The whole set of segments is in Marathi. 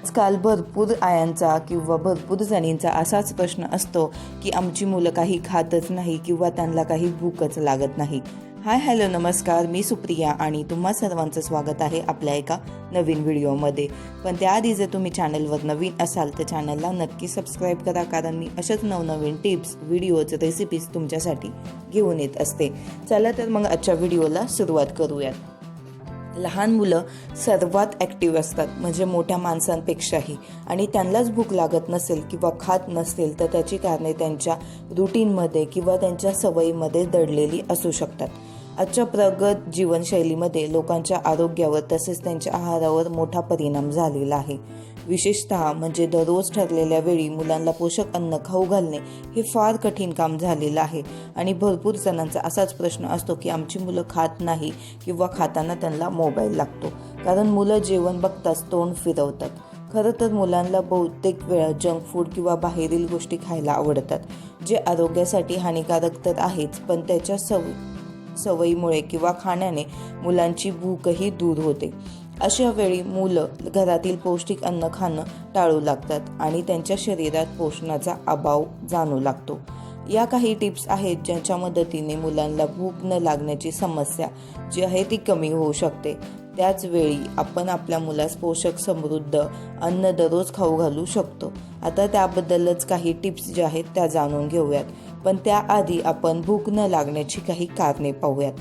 आजकाल भरपूर आयांचा किंवा भरपूर जणींचा असाच प्रश्न असतो की आमची मुलं काही खातच नाही किंवा त्यांना काही भूकच लागत नाही. हाय हॅलो नमस्कार. मी सुप्रिया आणि तुम्हा सर्वांचं स्वागत आहे आपल्या एका नवीन व्हिडिओमध्ये. पण त्याआधी जर तुम्ही चॅनलवर नवीन असाल तर चॅनलला नक्की सबस्क्राईब करा कारण मी अशाच नवनवीन टिप्स व्हिडिओज रेसिपीज तुमच्यासाठी घेऊन येत असते. चला तर मग आजच्या व्हिडिओला सुरुवात करूयात. लहान मुलं सर्वात ॲक्टिव्ह असतात म्हणजे मोठ्या माणसांपेक्षाही. आणि त्यांनाच भूक लागत नसेल किंवा खात नसेल तर त्याची कारणे त्यांच्या रुटीनमध्ये किंवा त्यांच्या सवयीमध्ये दडलेली असू शकतात. आजच्या प्रगत जीवनशैलीमध्ये लोकांच्या आरोग्यावर तसेच त्यांच्या आहारावर मोठा परिणाम झालेला आहे. विशेषतः म्हणजे दररोज ठरलेल्या वेळी मुलांना पोषक अन्न खाऊ घालणे हे फार कठीण काम झालेलं आहे. आणि भरपूर जणांचा असाच प्रश्न असतो की आमची मुलं खात नाही किंवा खाताना त्यांना मोबाईल लागतो. कारण मुलं जेवण बघताच तोंड फिरवतात. खरं तर मुलांना बहुतेक वेळा जंक फूड किंवा बाहेरील गोष्टी खायला आवडतात जे आरोग्यासाठी हानिकारक तर आहेच पण त्याच्या सव सवयीमुळे किंवा खाण्याने मुलांची भूकही दूर होते. अशा वेळी मुलं घरातील पौष्टिक अन्न खाणं टाळू लागतात आणि त्यांच्या शरीरात पोषणाचा अभाव जाणू लागतो. या काही टिप्स आहेत ज्यांच्या मदतीने मुलांना भूक न लागण्याची समस्या जी आहे ती कमी होऊ शकते. त्याच वेळी आपण आपल्या मुलास पोषक समृद्ध अन्न दररोज खाऊ घालू शकतो. आता त्याबद्दलच काही टिप्स ज्या आहेत त्या जाणून घेऊयात. पण त्याआधी आपण भूक न लागण्याची काही कारणे पाहूयात.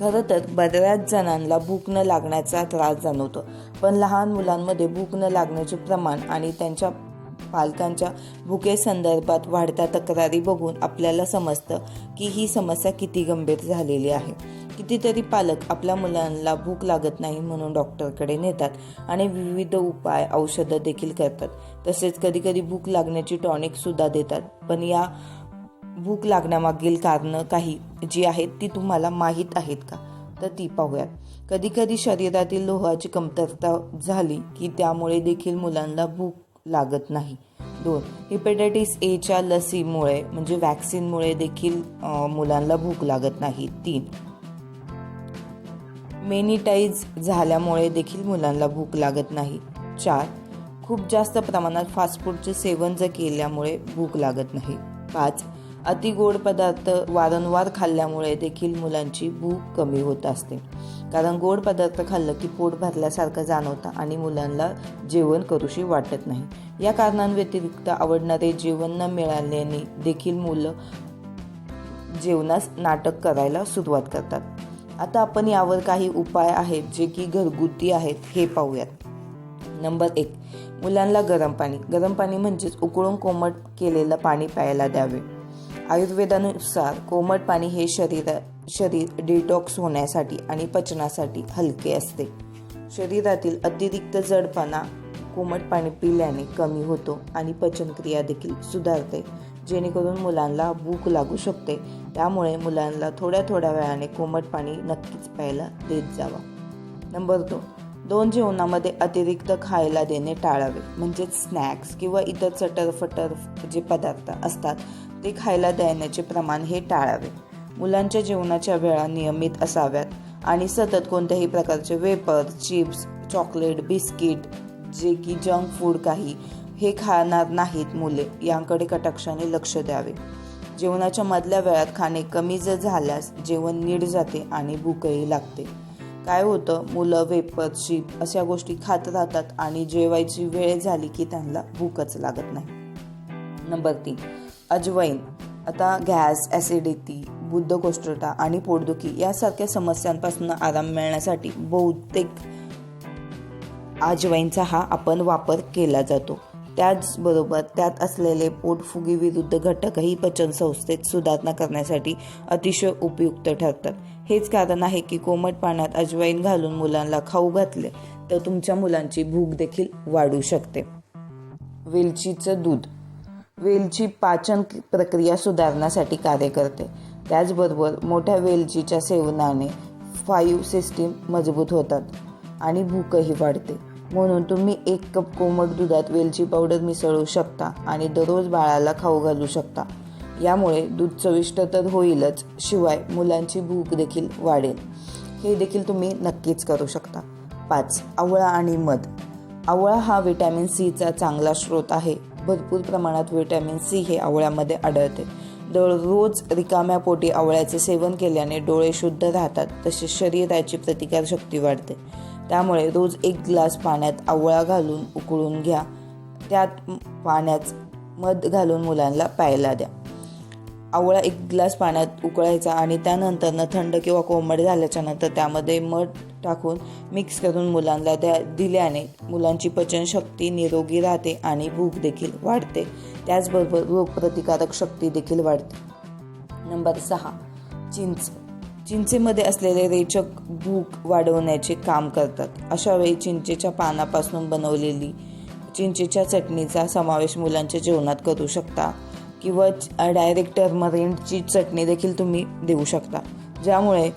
खरं तर बऱ्याच जणांना भूक न लागण्याचा त्रास जाणवतो. पण लहान मुलांमध्ये भूक न लागण्याचे प्रमाण आणि त्यांच्या पालकांच्या भुकेसंदर्भात वाढत्या तक्रारी बघून आपल्याला समजतं की ही समस्या किती गंभीर झालेली आहे. कितीतरी पालक आपल्या मुलांना भूक लागत नाही म्हणून डॉक्टरकडे नेतात आणि विविध उपाय औषधं देखील करतात. तसेच कधीकधी भूक लागण्याची टॉनिकसुद्धा देतात. पण या भूक लागण्यामागील कारणं काही जी आहेत ती तुम्हाला माहीत आहेत का? तर ती पाहूयात. कधीकधी शरीरातील लोहाची कमतरता झाली की त्यामुळे देखील मुलांना भूक लागत नाही. दोन हिपेटायटिस एच्या लसीमुळे म्हणजे वॅक्सिनमुळे देखील मुलांना भूक लागत नाही. तीन मेनिटाईज झाल्यामुळे देखील मुलांना भूक लागत नाही. चार खूप जास्त प्रमाणात फास्ट फूडचे सेवन जर केल्यामुळे भूक लागत नाही. पाच अति गोड पदार्थ वारंवार खाल्ल्यामुळे देखील मुलांची भूक कमी होत असते. कारण गोड पदार्थ खाल्लं की पोट भरल्यासारखं जाणवतं आणि मुलांना जेवण करूशी वाटत नाही. या कारणांव्यतिरिक्त आवडणारे जेवण न मिळाल्याने देखील मुलं जेवणास नाटक करायला सुरुवात करतात. आता आपण यावर काही उपाय आहेत जे की घरगुती आहेत हे पाहूयात. नंबर एक मुलांना गरम पाणी. गरम पाणी म्हणजेच उकळून कोमट केलेलं पाणी प्यायला द्यावे. आयुर्वेदानुसार कोमट पाणी हे शरीर शरीर डिटॉक्स होण्यासाठी आणि पचनासाठी हलके असते. शरीरातील अतिरिक्त जडपणा कोमट पाणी पिल्याने कमी होतो आणि पचनक्रिया देखील सुधारते. जेणेकरून मुलांना भूक लागू शकते. त्यामुळे मुलांना थोड्या थोड्या वेळाने कोमट पाणी नक्कीच प्यायला देत जावा. नंबर दोन. दोन जेवणामध्ये अतिरिक्त खायला देणे टाळावे. म्हणजेच स्नॅक्स किंवा इतर चटरफटर जे पदार्थ असतात ते खायला देण्याचे प्रमाण हे टाळावे. मुलांच्या जेवणाच्या वेळा नियमित असाव्यात आणि सतत कोणत्याही प्रकारचे वेपर चिप्स चॉकलेट बिस्किट जे की जंक फूड काही हे खाणार नाहीत मुले यांकडे कटाक्षाने लक्ष द्यावे. जेवणाच्या मधल्या वेळात खाणे कमी जर झाल्यास जेवण नीट जाते आणि भूकही लागते. काय होतं? मुलं वेपर चिप अशा गोष्टी खात राहतात आणि जेवायची वेळ झाली की त्यांना भूकच लागत नाही. नंबर तीन. अजवैन आता गॅस ॲसिडिटी बुद्धकोष्ठता आणि पोटदुखी यासारख्या समस्यांपासून आराम मिळण्यासाठी बहुतेक अजवाईनचा हा आपण वापर केला जातो. त्याचबरोबर त्यात असलेले पोटफुगीविरुद्ध घटकही पचन संस्थेत सुधारणा करण्यासाठी अतिशय उपयुक्त ठरतात. हेच कारण आहे की कोमट पाण्यात अजवाईन घालून मुलांना खाऊ घातले तर तुमच्या मुलांची भूक देखील वाढू शकते. वेलचीचं दूध वेलची पाचन प्रक्रिया सुधारण्यासाठी कार्य करते. त्याचबरोबर मोठ्या वेलचीच्या सेवनाने फाईव्ह सिस्टीम मजबूत होतात आणि भूकही वाढते. म्हणून तुम्ही एक कप कोमट दुधात वेलची पावडर मिसळू शकता आणि दररोज बाळाला खाऊ घालू शकता. यामुळे दूध चविष्ट तर होईलच शिवाय मुलांची भूक देखील वाढेल. हे देखील तुम्ही नक्कीच करू शकता. पाच आवळा आणि मध. आवळा हा विटॅमिन सीचा चांगला स्रोत आहे. भरपूर प्रमाणात व्हिटॅमिन सी हे आवळ्यामध्ये आढळते. दररोज रिकाम्या पोटी आवळ्याचे सेवन केल्याने डोळे शुद्ध राहतात तसेच शरीराची प्रतिकारशक्ती वाढते. त्यामुळे रोज एक ग्लास पाण्यात आवळा घालून उकळून घ्या. त्यात पाण्यात मध घालून मुलांना प्यायला द्या. आवळा एक ग्लास पाण्यात उकळायचा आणि त्यानंतरनं थंड किंवा कोमट झाल्याच्यानंतर त्यामध्ये मध टाकून मिक्स करून मुलांना द्या दिल्याने मुलांची पचनशक्ती निरोगी राहते आणि भूक देखील वाढते. त्याचबरोबर रोगप्रतिकारक शक्ती देखील वाढते. नंबर सहा चिंच. चिंचेमध्ये असलेले रेचक भूक वाढवण्याचे काम करतात. अशा वेळी चिंचेच्या पानापासून बनवलेली चिंचेच्या चटणीचा समावेश मुलांच्या जेवणात करू शकता. किंवा डायरेक्ट टर्मरिनची चटणी देखील तुम्ही देऊ शकता. ज्यामुळे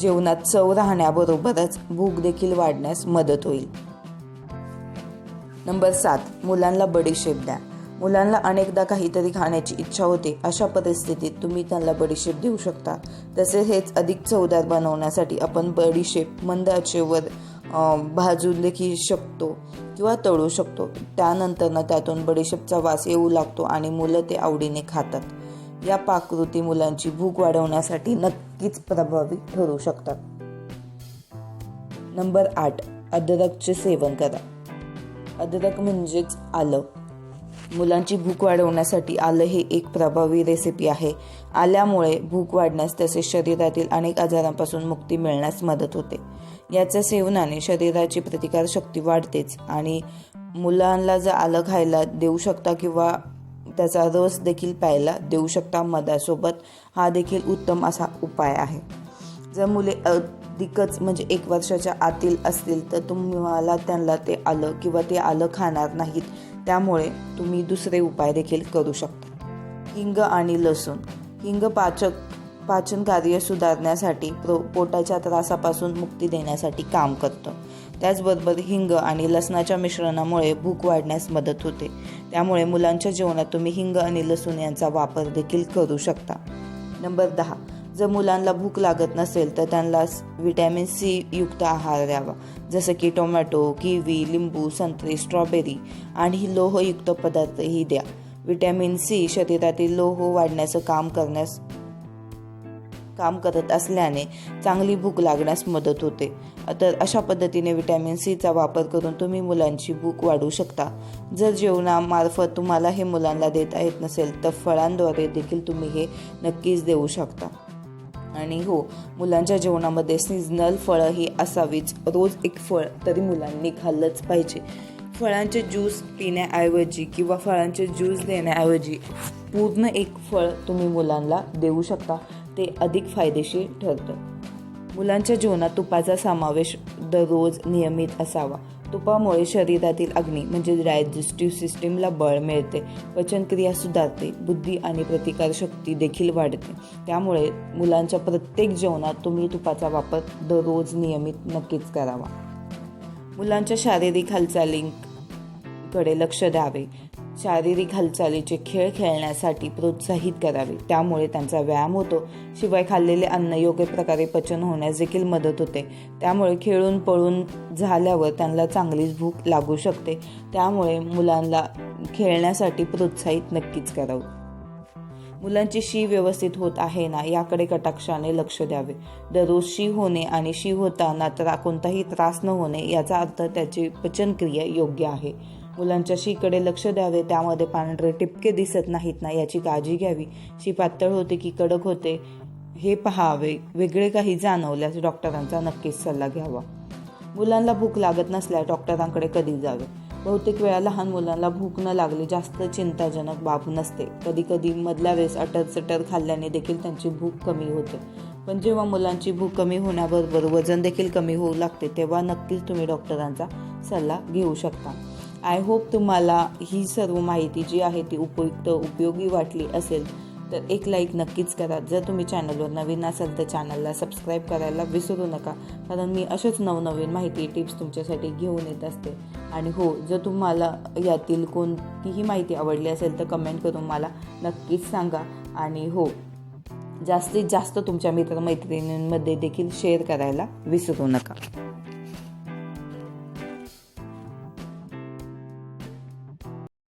जेवणात चव राहण्याबरोबरच भूक देखील वाढण्यास मदत होईल. नंबर सात मुलांना बडीशेप द्या. मुलांना अनेकदा काहीतरी खाण्याची इच्छा होते अशा परिस्थितीत तुम्ही त्यांना बडीशेप देऊ शकता. तसेच हेच अधिक चवदार बनवण्यासाठी आपण बडीशेप मंद आचेवर भाजून देखील शकतो. किंवा तळू शकतो. त्यानंतरनं त्यातून बडीशेपचा वास येऊ लागतो आणि मुलं ते आवडीने खातात. या पाककृती मुलांची भूक वाढवण्यासाठी नक्कीच प्रभावी ठरू शकतात. नंबर आठ अद्रकचे सेवन करा. अद्रक म्हणजेच आलं. मुलांची भूक वाढवण्यासाठी आलं हे एक प्रभावी रेसिपी आहे. आल्यामुळे भूक वाढण्यास तसेच शरीरातील अनेक आजारांपासून मुक्ती मिळण्यास मदत होते. याच्या सेवनाने शरीराची प्रतिकारशक्ती वाढतेच. आणि मुलांना जर आलं खायला देऊ शकता किंवा त्याचा रस देखील प्यायला देऊ शकता मधासोबत हा देखील उत्तम असा उपाय आहे. जर मुले अधिकच म्हणजे एक वर्षाच्या आतील असतील तर तुम्हाला त्यांना ते आलं किंवा ते आलं खाणार नाहीत त्यामुळे तुम्ही दुसरे उपाय देखील करू शकता. हिंग आणि लसूण. हिंग पाचक पाचन कार्य सुधारण्यासाठी प्रो पोटाच्या त्रासापासून मुक्ती देण्यासाठी काम करतं. त्याचबरोबर हिंग आणि लसणाच्या मिश्रणामुळे भूक वाढण्यास मदत होते. त्यामुळे मुलांच्या जेवणात तुम्ही हिंग आणि लसूण यांचा वापर देखील करू शकता. नंबर दहा. जर मुलांना भूक लागत नसेल तर त्यांना विटॅमिन सी युक्त आहार द्यावा. जसं की टोमॅटो किवी लिंबू संत्री स्ट्रॉबेरी आणि लोहयुक्त पदार्थही द्या. विटॅमिन सी शरीरातील लोह वाढण्याचं काम करण्यास काम करत असल्याने चांगली भूक लागण्यास मदत होते. तर अशा पद्धतीने विटॅमिन सीचा वापर करून तुम्ही मुलांची भूक वाढवू शकता. जर जेवणामार्फत तुम्हाला हे मुलांना देता येत नसेल तर फळांद्वारे देखील तुम्ही हे नक्कीच देऊ शकता. आणि हो मुलांच्या जेवणामध्ये सीझनल फळं ही असावीच. रोज एक फळ तरी मुलांनी खाल्लंच पाहिजे. फळांचे ज्यूस पिण्याऐवजी किंवा फळांचे ज्यूस देण्याऐवजी पूर्ण एक फळ तुम्ही मुलांना देऊ शकता. ते अधिक फायदेशीर ठरतं. मुलांच्या जीवनात तुपाचा समावेश दररोज नियमित असावा. तुपामुळे शरीरातील अग्नी म्हणजे डायजेस्टिव्ह सिस्टीमला बळ मिळते. पचनक्रिया सुधारते. बुद्धी आणि प्रतिकारशक्ती देखील वाढते. त्यामुळे मुलांच्या प्रत्येक जेवणात तुम्ही तुपाचा वापर दररोज नियमित नक्कीच करावा. मुलांच्या शारीरिक हालचालींकडे लक्ष द्यावे. शारीरिक हालचालीचे खेळ खेळण्यासाठी प्रोत्साहित करावे. त्यामुळे त्यांचा व्यायाम होतो. शिवाय खाल्लेले अन्न योग्य प्रकारे पचन होण्यास देखील मदत होते. त्यामुळे खेळून पळून झाल्यावर त्यांना चांगलीच भूक लागू शकते. त्यामुळे मुलांना खेळण्यासाठी प्रोत्साहित नक्कीच करावं. मुलांची शी व्यवस्थित होत आहे ना याकडे कटाक्षाने लक्ष द्यावे. दररोज शी होणे आणि शी होताना त्रा कोणताही त्रास न होणे याचा अर्थ त्याची पचनक्रिया योग्य आहे. मुलांच्या शीकडे लक्ष द्यावे त्यामध्ये पांढरे टिपके दिसत नाहीत ना याची काळजी घ्यावी. शी पातळ होते की कडक होते हे पहावे. वेगळे काही जाणवल्यास डॉक्टरांचा नक्कीच सल्ला घ्यावा. मुलांना भूक लागत नसल्यास डॉक्टरांकडे कधी जावे? बहुतेक वेळा लहान मुलांना भूक न लागली जास्त चिंताजनक बाब नसते. कधी कधी मधल्या वेळेस अटर चटर खाल्ल्याने देखील त्यांची भूक कमी होते. पण जेव्हा मुलांची भूक कमी होण्याबरोबर वजन देखील कमी होऊ लागते तेव्हा नक्कीच तुम्ही डॉक्टरांचा सल्ला घेऊ शकता. आय होप तुम्हाला ही सर्व माहिती जी आहे ती उपयुक्त उपयोगी वाटली असेल तर एक लाईक नक्कीच करा. जर तुम्ही चॅनलवर नवीन असाल तर चॅनलला सबस्क्राईब करायला विसरू नका. कारण मी असेच नवनवीन माहिती टिप्स तुमच्यासाठी घेऊन येत असते. आणि हो जर तुम्हाला यातील कोणतीही माहिती आवडली असेल तर कमेंट करून मला नक्कीच सांगा. आणि हो जास्तीत जास्त तुमच्या मित्रमैत्रिणींमध्ये देखील शेअर करायला विसरू नका.